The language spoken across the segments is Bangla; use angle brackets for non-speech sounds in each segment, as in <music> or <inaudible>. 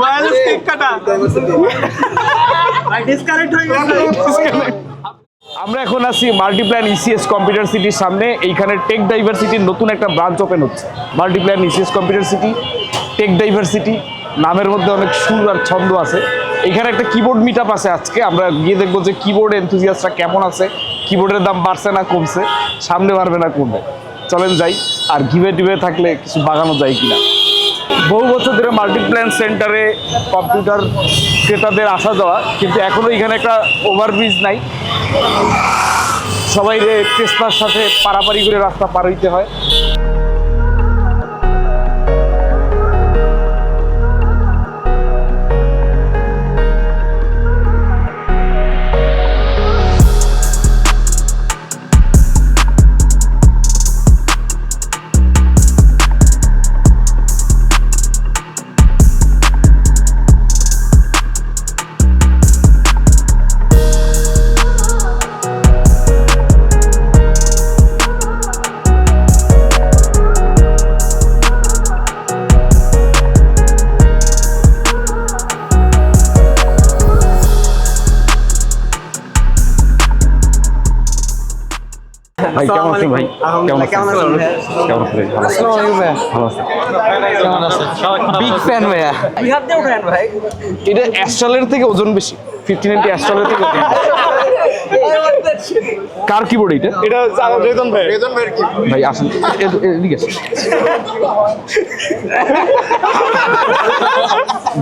ওয়্যারলেস কেক কাটা। <laughs> ডিসকানেক্ট হয়ে গেছে। আমরা এখন আছি মাল্টিপ্ল্যান ইসিএস কম্পিউটার সিটির সামনে। এইখানে টেক ডাইভার্সিটির নতুন একটা ব্রাঞ্চ ওপেন হচ্ছে। Multiplan ECS computer city tech diversity নামের মধ্যে অনেক সুর আর ছন্দ আছে। এখানে একটা কিবোর্ড মিট আছে আজকে। আমরা গিয়ে দেখব যে কিবোর্ড এনথুজিয়াসটা কেমন আছে। কিবোর্ডের দাম বাড়ছে না কমছে। সামনে বাড়বে না কমবে। চলেন যাই। আর ঘিবে টিবে থাকলে কিছু বাগানো যায় কিনা? বহু বছর ধরে মাল্টিপ্ল্যান সেন্টারে কম্পিউটার ক্রেতাদের আসা যাওয়া, কিন্তু এখনও এখানে একটা ওভারব্রিজ নাই। সবাই চেষ্টার সাথে পারাপারি করে রাস্তা পার হইতে হয়। ভাই কেমন আছেন ভাই? কেমন আছেন? কেমন আছেন? ভালো আছেন? ভালো আছেন? বিগ ফ্যান ভাইয়া। দুই দিয়ে উঠেন ভাই। এটা অ্যাস্ট্রালের থেকে ওজন বেশি। ফিফটি নাইনটি অ্যাস্ট্রালের থেকে ওজন বেশি। কার কিবোর্ড এটা এটা রেজন ভাই রেজন ভাই কি ভাই আসেন। এদিকে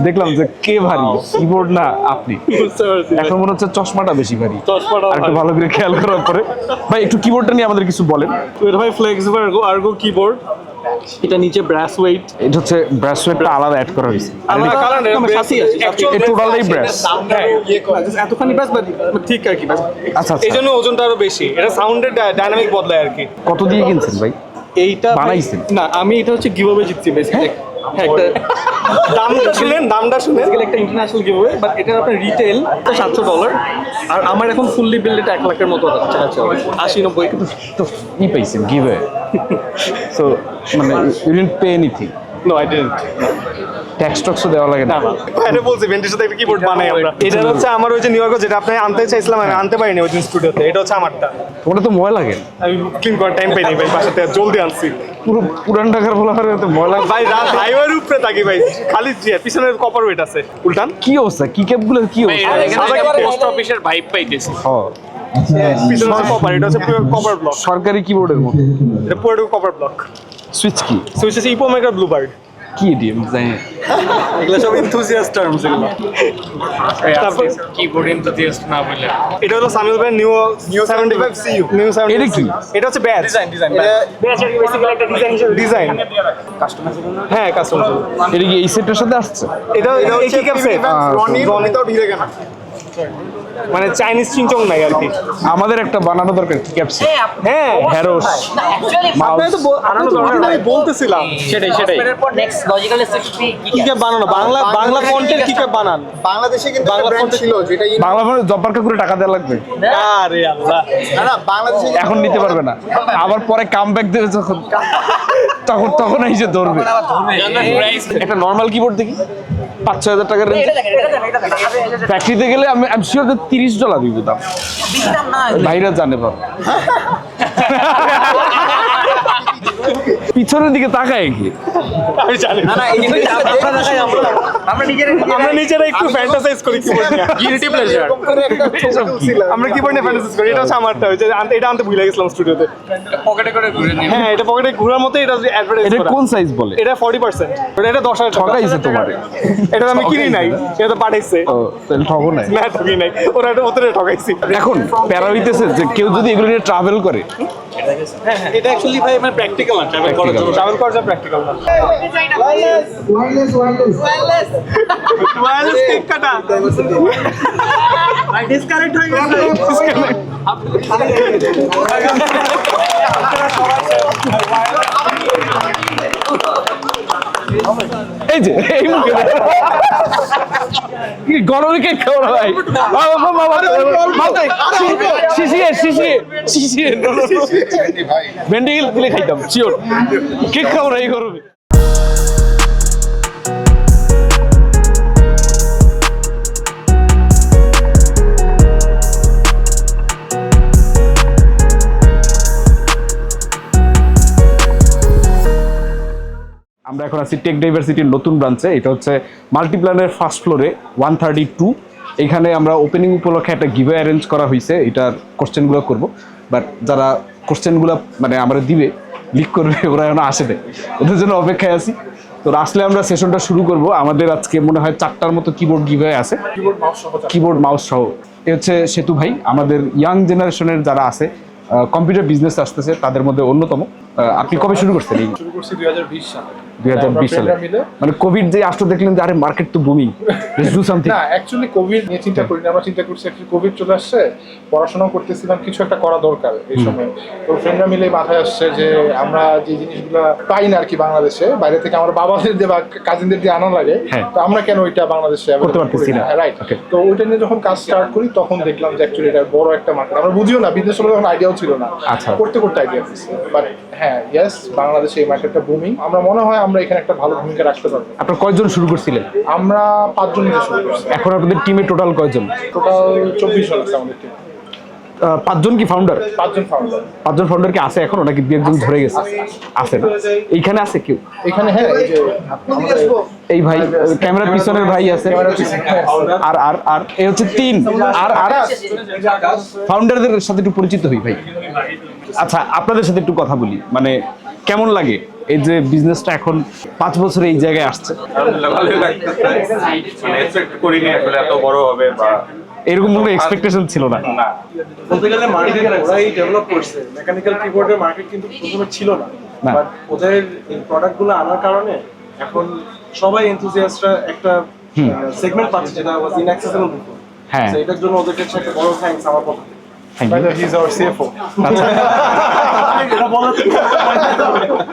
দেখলাম যে কে ভারী কিবোর্ড না আপনি। এখন মনে হচ্ছে চশমাটা বেশি ভারী। চশমাটা একটু ভালো করে খেয়াল করার পরে। ভাই একটু কিবোর্ডটা নিয়ে আমাদের কিছু বলেন। এটা ভাই ফ্লেক্সিবল আর্গো আর্গো কিবোর্ড এটা নিচে ব্রাশ ওয়েট এটা হচ্ছে ব্রাসওয়েটটা আলাদা অ্যাড করা হয়েছে। আর এটা- এই টোটালটাই ব্রাশ এতখানি ব্রাশ ঠিক আর কি আচ্ছা এই আচ্ছা জন্য ওজনটা আরও বেশি। এটা সাউন্ডের ডাইনামিক বদলায় আর কি। কত দিয়ে কিনছেন ভাই? এইটা বানাইছেন? না আমি এটা হচ্ছে গিভওয়ে জিতছি বেসিক্যালি হ্যাঁ? একটা দামটা শুনলেন দামটা বেসিক্যালি একটা ইন্টারন্যাশনাল গিভওয়ে বাট এটা আপনার রিটেল সাতশো ডলার আর আমার এখন ফুললি বিল্ড এটা এক লাখের মতো আচ্ছা আশি নব্বই। তো ই পাইছেন? গিভে <laughs> সো মানে you didn't pay anything no I didn't tax টক্সও দেওয়া লাগে না? বাইরে বলছি ভেন্টির সাথে একটা কিবোর্ড বানাই আমরা। এটা হচ্ছে আমার ওই যে নিউ ইয়র্কে যেটা আপনি আনতে চাইছিলাম আমি আনতে পারিনি ওই দিন স্টুডিওতে এটা হচ্ছে আমারটা। ওটা তো ময়লা লাগে। আমি ক্লিন করার টাইম পাইনি ভাই বাসাতে জলদি আনছি। পুরো পুরান ঢাকার বলা হয় তো ময়লা ভাই রাত হাইওয়ের উপরে থাকি ভাই খালি যে পিছনে কপার ওয়েট আছে। উল্টান? কি অবস্থা? কি ক্যাপগুলো কি অবস্থা? পোস্ট অফিসের ভাইব পাইতেছি হ্যাঁ, পিছনে হচ্ছে কপার এটা হচ্ছে কপার ব্লক সরকারি কিবোর্ডের মতো। এটা পুরো কপার ব্লক সুইচ কি? সো হচ্ছে ইপো মেকার ব্লুবার্ড কি এটি আমি জানি। এগুলো সব এনথুজিয়াস্ট টার্মস এগুলো। তারপর কিবোর্ড এনথুজিয়াস্ট না বলে। এটা হলো সামিল ভাই নিউ নিউ 75 সিইউ নিউ 75 এটা কি? এটা হচ্ছে batch design design batch basically একটা ডিজাইন ডিজাইন কাস্টমাইজ হ্যাঁ কাস্টমাইজ এটা কি এই সেটের সাথে আসছে? এটা এটা হচ্ছে কি সেট রনির ঢিলে কেনা মানে চাইনিজ চিংচং নাই আর কি। আমাদের একটা বানানো দরকার কি ক্যাপসি? হ্যাঁ হ্যারোস আপনি তো বল- আনানো দরকার আমি বলতেছিলাম। সেটাই সেটাই। নেক্সট লজিক্যাল স্টেপ কি কি বানানো? বাংলা বাংলা কন্টেন্ট কি কে বানান? বাংলাদেশে কিন্তু বাংলা content- ছিল যেটা বাংলা মানে জব্বার কাকুরে টাকা দেওয়া লাগবে? আরে আল্লাহ। না না বাংলাদেশে এখন নিতে পারবে না। আবার পরে কাম ব্যাক দেবে যখন। <laughs> তখন তখন এসে ধরবে। একটা নর্মাল কিবোর্ড দেখি। পাঁচ ছয় হাজার টাকার রেঞ্জ ফ্যাক্টরিতে গেলে আমি আমি শিওর যে তিরিশ ডলার দিব দাম। ভাইরা জানে পার <laughs> পিছনের দিকে তাকায় কি? আমি জানি না। না <laughs> আমরা নিজেরা আমরা নিজেরা একটু ফ্যান্টাসাইজ করি নিয়ে গিলটি প্লেজার আমরা নিয়ে ফ্যান্টাসাইজ করি? এটা হচ্ছে আমারটা হচ্ছে এটা আনতে ভুলে গেছিলাম স্টুডিওতে পকেটে করে ঘুরে হ্যাঁ এটা পকেটে ঘোরার মতো এটা অ্যাডভার্টাইজ এটা কোন সাইজ বলে? এটা 40% ওটা এটা 10000 টাকা। ঠকাইছে তোমারে। এটা তো আমি কিনি নাই। এটা তো পাঠাইছে। ও তাহলে ঠকো নাই। না ঠকি নাই। ওরা এটা ওদের ঠকাইছি। এখন প্যারা হইতেছে যে কেউ যদি এগুলো নিয়ে ট্রাভেল করে হয়ে এই যে এই মুখে। গরমে কেক খাওয়া ভাই শিশিয়ে শিশিয়ে শিশিয়ে ভেন্ডি দিলে খাইতাম শিওর কেক খাওয়া এই গরমে আমরা এখন আছি টেক ডাইভার্সিটির নতুন ব্রাঞ্চে এটা হচ্ছে মাল্টিপ্ল্যানের ফার্স্ট ফ্লোরে ওয়ান থার্টি টু এখানে আমরা ওপেনিং উপলক্ষে একটা গিভে অ্যারেঞ্জ করা হয়েছে এটার কোশ্চেনগুলো করব। বাট যারা কোশ্চেনগুলো মানে আমরা দিবে লিক করবে ওরা এখন আসে দেয় ওদের জন্য অপেক্ষায় আছি। তো আসলে আমরা সেশনটা শুরু করব। আমাদের আজকে মনে হয় চারটার মতো কিবোর্ড গিভে আছে। কিবোর্ড মাউস সহ এ হচ্ছে সেতু ভাই। আমাদের ইয়াং জেনারেশনের যারা আছে কম্পিউটার বিজনেস আসতেছে তাদের মধ্যে অন্যতম। আপনি কবে শুরু করছেন শুরু করছি দুই হাজার বিশ সালে। দুই হাজার বিশ সালে। মানে কোভিড যে আসলে দেখলেন যে আরে মার্কেট তো বুমিং ডু সামথিং না অ্যাকচুয়ালি কোভিড নিয়ে চিন্তা আমরা চিন্তা করছি একটু কোভিড চলে আসছে করতেছিলাম কিছু একটা করা দরকার এই সময়। তো ফ্রেন্ডরা মিলে মাথায় আসছে যে আমরা যে জিনিসগুলো পাই না আর কি বাংলাদেশে বাইরে থেকে আমার বাবাদের বা কাজিনদের দিয়ে আনা লাগে হ্যাঁ। তো আমরা কেন ওইটা বাংলাদেশে করতে পারতেছি না। রাইট তো ওইটা নিয়ে যখন কাজ স্টার্ট করি তখন দেখলাম যে অ্যাকচুয়ালি এটা বড় একটা মার্কেট আমরা বুঝিও না বিদেশ সময় তখন আইডিয়াও ছিল না। আচ্ছা। করতে করতে আইডিয়া বাট হ্যাঁ ইয়েস বাংলাদেশে এই মার্কেটটা বুমিং আমরা মনে হয় আমরা এখানে একটা ভালো ভূমিকা রাখতে পারব। আপনার কয়জন শুরু করছিলেন? আমরা পাঁচজন মিলে শুরু করছি। এখন আপনাদের টিমে টোটাল কয়জন? টোটাল চব্বিশ জন আছে আমাদের টিম পাঁচজন কি ফাউন্ডার পাঁচজন ফাউন্ডার পাঁচজন ফাউন্ডার কি আছে এখন নাকি দু একজন ধরে গেছে? আছে না? এইখানে আছে কেউ? এখানে হ্যাঁ এই ভাই ক্যামেরার পিছনের ভাই আছে। আর আর আর এই হচ্ছে তিন। আর আর ফাউন্ডারদের সাথে একটু পরিচিত হই ভাই। আচ্ছা আপনাদের সাথে একটু কথা বলি। মানে কেমন লাগে? এই যে বিজনেসটা এখন পাঁচ বছরে এই জায়গায় আসছে। মানে এক্সপেক্ট করিনি আসলে এত বড় হবে বা এরকম কোনো এক্সপেকটেশন ছিল না। না। বলতে গেলে মার্কেট ওরাই ডেভেলপ করছে। মেকানিক্যাল কিবোর্ডের মার্কেট কিন্তু প্রথমে ছিল না। না। বাট ওদের এই প্রোডাক্টগুলো আনার কারণে এখন সবাই এনথুজিয়াস্টরা একটা সেগমেন্ট পাচ্ছে যেটা ওয়াজ ইনঅ্যাক্সেসিবল বিফোর হ্যাঁ। এটার জন্য ওদের কাছে একটা বড় থ্যাঙ্কস আমার পক্ষ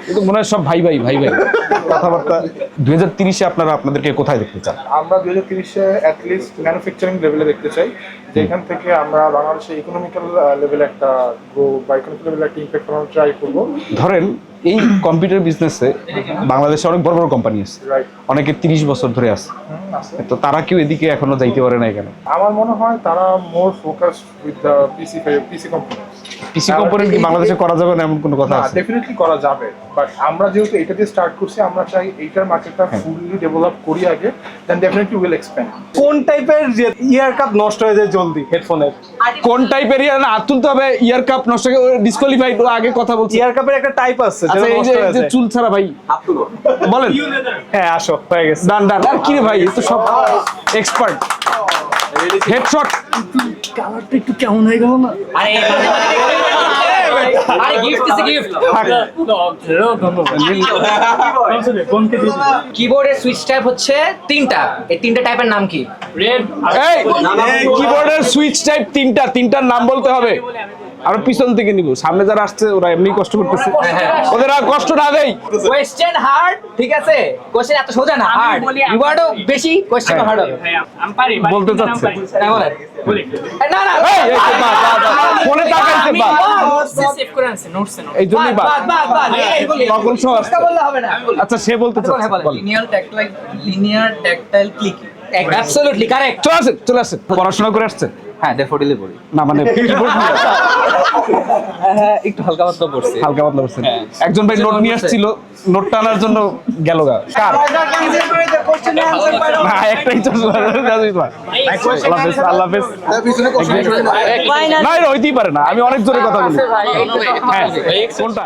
কিন্তু মনে হয় সব ভাই ভাই ভাই ভাই। কথাবার্তা। দুই হাজার তিরিশে আপনারা আপনাদেরকে কোথায় দেখতে চান? আমরা দুই হাজার তিরিশে অ্যাটলিস্ট ম্যানুফ্যাকচারিং লেভেলে দেখতে চাই। যেখান থেকে আমরা বাংলাদেশে ইকোনমিক্যাল লেভেলে একটা গ্রো বা লেভেলে একটা ইম্প্যাক্ট করানোর ট্রাই করব। ধরেন এই কম্পিউটার বিজনেসে বাংলাদেশে অনেক বড় বড় কোম্পানি আছে। অনেকে তিরিশ বছর ধরে আছে। তো তারা কেউ এদিকে এখনও যাইতে পারে না এখানে? আমার মনে হয় তারা more focus with the PC PC company PC component কি বাংলাদেশে করা যাবে না এমন কোনো কথা না আছে? ডেফিনেটলি করা যাবে বাট আমরা যেহেতু এটা দিয়ে স্টার্ট করছি আমরা চাই এইটার মার্কেটটা হ্যাঁ। ফুললি ডেভেলপ করি আগে দেন ডেফিনেটলি উইল এক্সপ্যান্ড কোন টাইপের ইয়ার কাপ নষ্ট হয়ে যায় জলদি হেডফোনের কোন টাইপের ইয়ার না তুলতে হবে ইয়ার কাপ নষ্ট ডিসকোয়ালিফাইড আগে কথা বলছি। ইয়ার কাপের একটা টাইপ আছে আচ্ছা যেটা এই নষ্ট যে হয়ে যায়। চুল ছাড়া ভাই। বলেন। হ্যাঁ আসো হয়ে গেছে। ডান ডান আর কি রে ভাই তো সব এক্সপার্ট হেডশট আরে আরে গিফট দিছে গিফট কিবোর্ডের সুইচ টাইপ হচ্ছে তিনটা। এই তিনটা টাইপের নাম কি? রেড কিবোর্ডের সুইচ টাইপ তিনটা। তিনটার নাম বলতে হবে। আমরা পিছন থেকে নিব। সামনে যারা আসছে ওরা এমনি কষ্ট করতেছে। ওদের আর কষ্ট না দেই। কোয়েশ্চেন হার্ড ঠিক আছে? কোশ্চেন এত সোজা না হার্ড রিওয়ার্ডও বেশি কোশ্চেন হার্ড হবে বলতে চাচ্ছে। হ্যাঁ না না। ফোনে তাকাইছে, বাদ। সেভ করে আনছে নোটসে এই জন্যই বাদ। বাদ বাদ বাদ। এই বলি। তখন সব আসছে। বললে হবে না। আচ্ছা সে বলতে চাচ্ছে হ্যাঁ বল। Linear tactile linear tactile clicking absolutely correct চলে আসেন চলে আসেন। পড়াশোনা করে আসছে। হ্যাঁ বলি না মানে <laughs> কিবোর্ড হ্যাঁ একটু হালকা পাতলা পড়ছে। হালকা পাতলা করছেন একজন ভাই নোট নিয়ে আসছিল নোটটা আনার জন্য গেল গা। কার? না একটাই তো আল্লাহ হাফেজ আল্লাহ হাফেজ। না পারে না আমি অনেক জোরে কথা বলি। হ্যাঁ কোনটা?